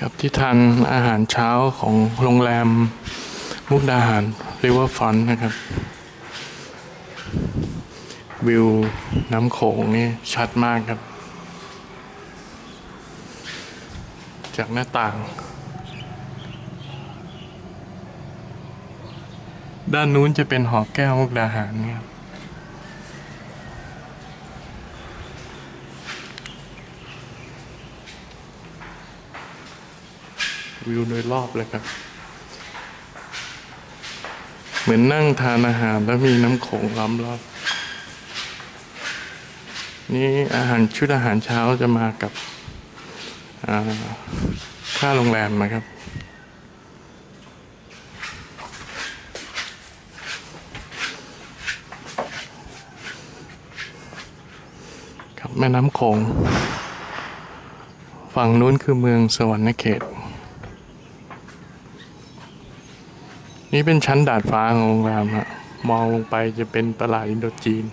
กับที่ทานอาหารเช้าของโรงแรมมุกดาหารริเวอร์ฟอนนะครับ วิวน้ำโขงนี่ชัดมากครับ จากหน้าต่าง ด้านนู้นจะเป็นหอแก้วมุกดาหารเนี่ยครับ วิวโดยรอบเลยครับ เหมือนนั่งทานอาหารแล้วมีน้ำโขงล้อมรอบนี่อาหารชุดอาหารเช้าจะมากับค่าโรงแรมนะครับ ครับแม่น้ำโขง ฝั่งนู้นคือเมืองสวรรณเขต นี่เป็นชั้นดาดฟ้าของโรงแรมฮะมองลงไปจะเป็นตลาดอินโดจีน